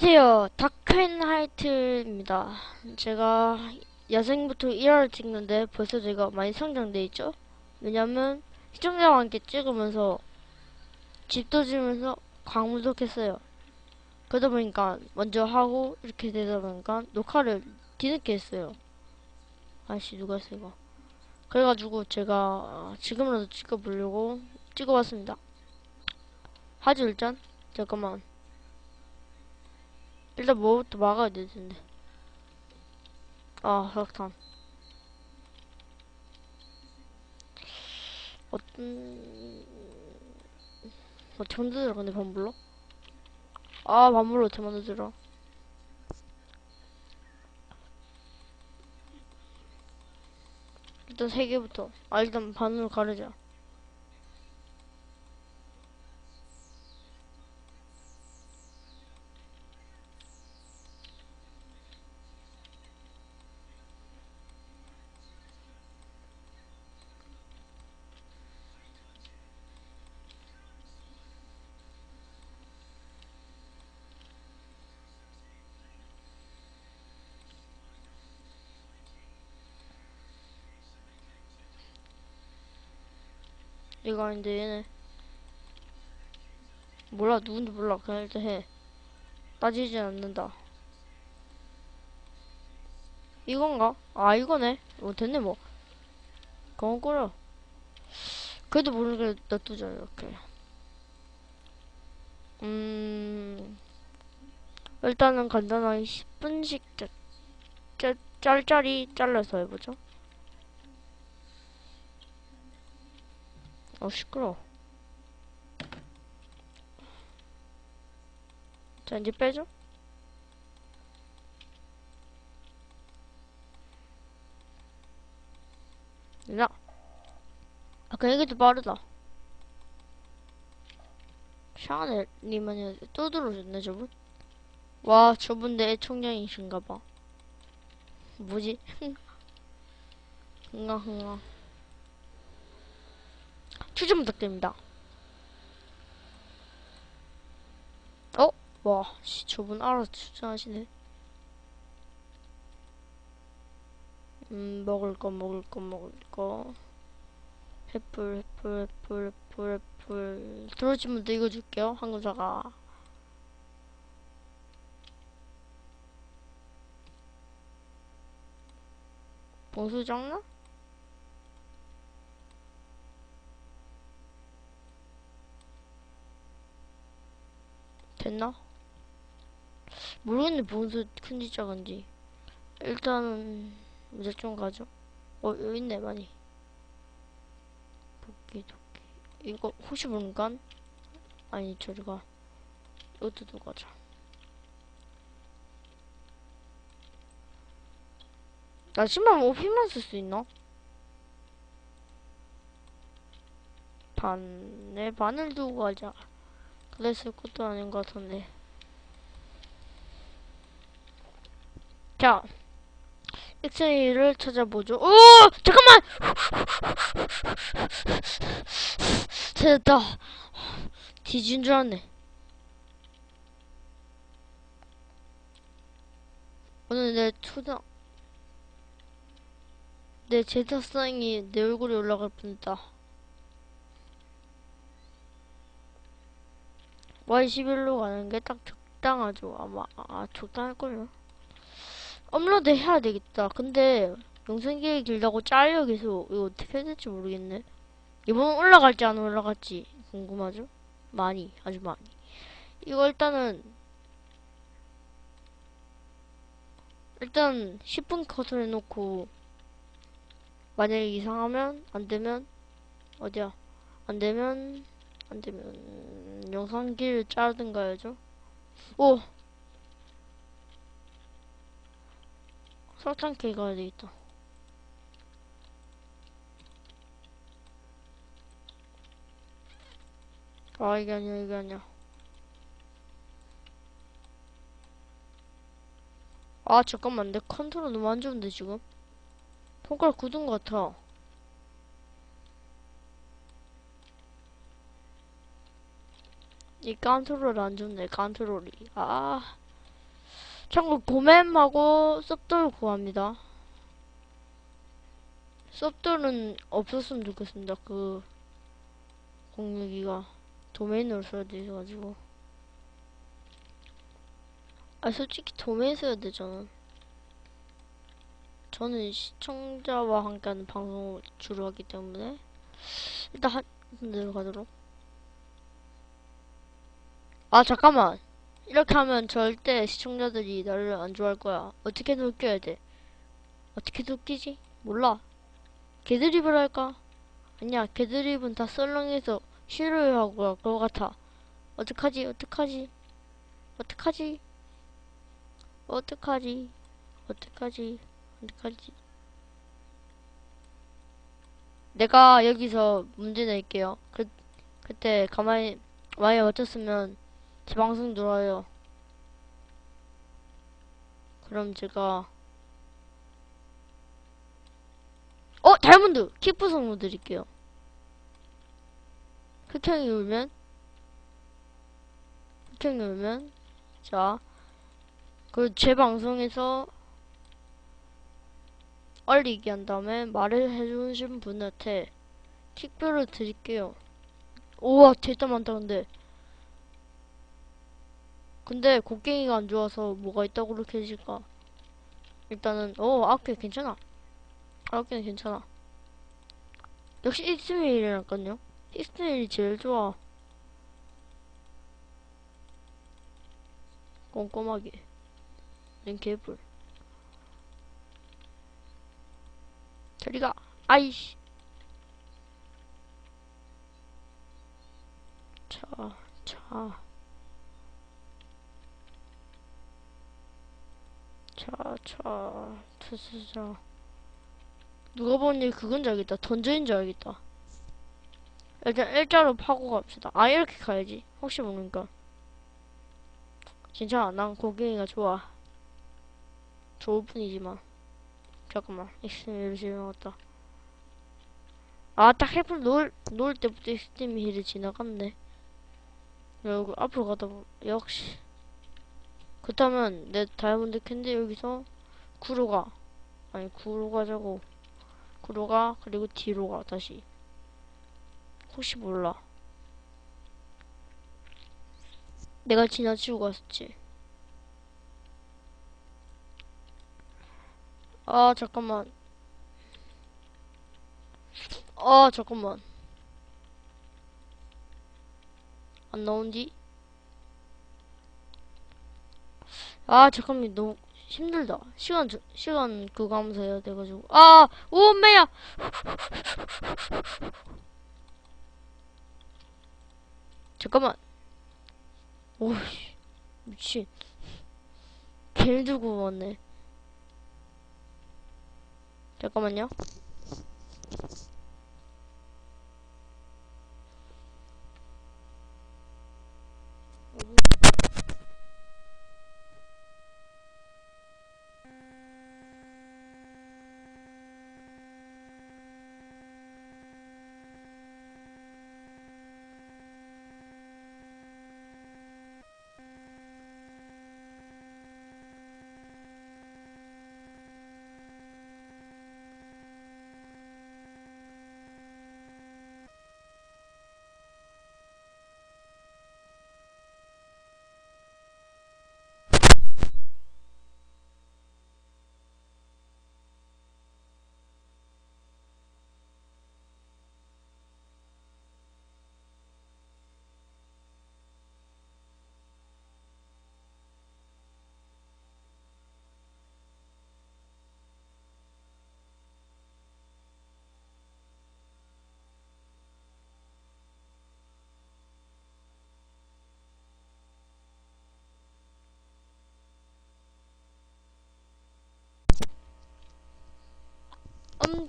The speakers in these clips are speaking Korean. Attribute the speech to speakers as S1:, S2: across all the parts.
S1: 안녕하세요. 다크앤하이트입니다. 제가 야생부터 1화를 찍는데 벌써 제가 많이 성장돼 있죠? 왜냐면 시청자와 함께 찍으면서 집도 지으면서 광물도 캤어요. 그러다 보니까 먼저 하고 이렇게 되다 보니까 녹화를 뒤늦게 했어요. 아씨 누가 했어 이거. 그래가지고 제가 어, 지금이라도 찍어보려고 찍어봤습니다. 하죠 일단. 잠깐만. 일단 뭐부터 막아야 될 텐데. 아, 흑탄. 어떤, 어떻게 만들더라, 근데 반불로? 아, 반불로 어떻게 만들더라? 일단 세 개부터. 아, 일단 반으로 가르자. 이거 아닌데, 얘네. 몰라, 누군지 몰라. 그냥 일단 해. 따지진 않는다. 이건가? 아, 이거네. 어, 됐네, 뭐. 그건 꾸려. 그래도 모르게 놔두자, 이렇게. 음, 일단은 간단하게 10분씩 짜, 짜, 짤짤이 잘라서 해보죠. 어, 시끄러. 자, 이제 빼죠. 야. 아까 이게 더 빠르다. 샤넬님은 또 들어오셨네, 저분? 와, 저분 내 애청량이신가봐. 뭐지? 흥아, 흥아. 추천 부탁드립니다. 어? 와, 씨, 저분 알아서 추천하시네. 음, 먹을 거, 먹을 거, 먹을 거. 횃불, 횃불, 횃불, 횃불, 횃불. 들어오신 분도 읽어줄게요, 한국사가. 봉수 장난? 됐나? 모르겠네, 봉수 큰지 작은지. 일단은, 무작정 가죠. 어, 여기 있네, 많이. 도끼, 도끼. 이거, 혹시 모르니까? 아니, 저리가. 이것도 두 가자. 나 신발 5피만 쓸 수 있나? 반에 반을 두고 가자. 그랬을 것도 아닌 것 같은데. 자, 엑스레이를 찾아보죠. 오! 잠깐만! 찾았다. 뒤진 줄 알았네. 오늘 내 초등, 내 제사상이 내 얼굴에 올라갈 뻔했다. Y11로 가는 게 딱 적당하죠. 아마, 아, 적당할걸요. 업로드 해야 되겠다. 근데, 영상 기획 길다고 잘려 계속, 이거 어떻게 해야 될지 모르겠네. 이번 올라갈지 안 올라갈지 궁금하죠? 많이, 아주 많이. 이거 일단은, 일단 10분 컷을 해놓고, 만약에 이상하면, 안 되면, 어디야? 안 되면, 안 되면, 영상기를 자르든가 해야죠. 오! 설탕 케이크 가야 되겠다. 아, 이게 아니야, 이게 아니야. 아, 잠깐만. 내 컨트롤 너무 안 좋은데, 지금? 손가락 굳은 것 같아. 이 컨트롤 안 좋네, 컨트롤이. 아, 참고 고mem하고 섭돌 구합니다. 섭돌은 없었으면 좋겠습니다. 그 공유기가 도메인으로 써야 돼가지고. 아 솔직히 도메인 써야 되잖아. 저는 시청자와 함께하는 방송을 주로 하기 때문에 일단 한 대로 가도록. 아 잠깐만. 이렇게 하면 절대 시청자들이 나를 안 좋아할 거야. 어떻게 웃겨야 돼? 어떻게 웃기지? 몰라. 개드립을 할까? 아니야, 개드립은 다 썰렁해서 싫어하고 할것 같아. 어떡하지? 어떡하지? 어떡하지? 어떡하지? 어떡하지? 어떡하지? 내가 여기서 문제 낼게요. 그, 그때 가만히, 만약에 맞췄으면 제 방송 들어와요. 그럼 제가 어 다이아몬드 키프 선물 드릴게요. 흑형이 울면 흑형이 울면 자 그 제 방송에서 얼리기 한 다음에 말을 해주신 분한테 킥별을 드릴게요. 우와 진짜 많다 근데 근데 곡괭이가 안 좋아서 뭐가 있다고 그렇게 해질까? 일단은 어 아홉 개 괜찮아. 아홉 개는 괜찮아. 역시 익스메일이랄까요? 익스메일이 제일 좋아. 꼼꼼하게. 는 개불. 저리가. 아이씨. 자, 자. 자, 자, 투수자. 누가 보니 그건 줄 알겠다. 던전인 줄 알겠다. 일단 일자로 파고 갑시다. 아, 이렇게 가야지. 혹시 모르니까. 괜찮아. 난 고갱이가 좋아. 좋을 뿐이지만. 잠깐만. 익스팀 힐 지나갔다. 아, 딱 해플 놓을, 놓을 때부터 익스팀 힐이 지나갔네. 여기 앞으로 가다 보면, 역시. 그렇다면 내 다이아몬드 캔디 여기서 구로 가 아니 구로 가자고 구로 가 그리고 뒤로 가 다시. 혹시 몰라. 내가 지나치고 갔었지. 아 잠깐만. 아 잠깐만. 안 나온디? 아 잠깐만 너무 힘들다. 시간 저- 시간 그거 하면서 해야 돼가지고. 아 오메야! 잠깐만. 오씨 미친. 개를 들고 왔네. 잠깐만요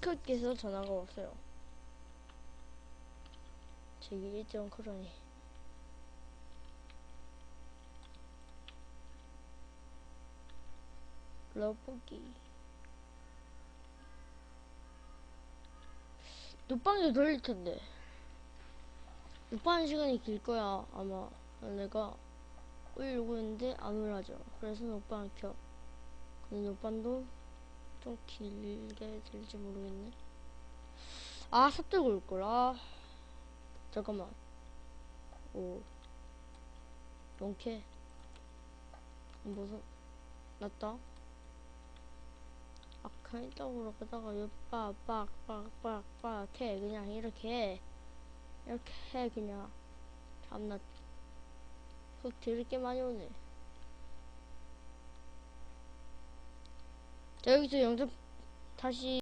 S1: 엄크께서 전화가 왔어요. 제기 일정 크로니. 러브기. 눈빵이 돌릴 텐데. 눈빵 시간이 길 거야, 아마. 내가 올리려고 했는데 안 올라져. 그래서 오빠는 켜. 근데 오빠도 좀 길게 될지 모르겠네. 아, 삽 들고 올 걸. 아, 잠깐만. 오, 용케. 무슨 났다. 아까 있다고 그러다가 옆바 빡빡빡빡 해 그냥 이렇게 해. 이렇게 해 그냥. 참나 흙 드럽게 많이 오네. 자 여기서 영상 다시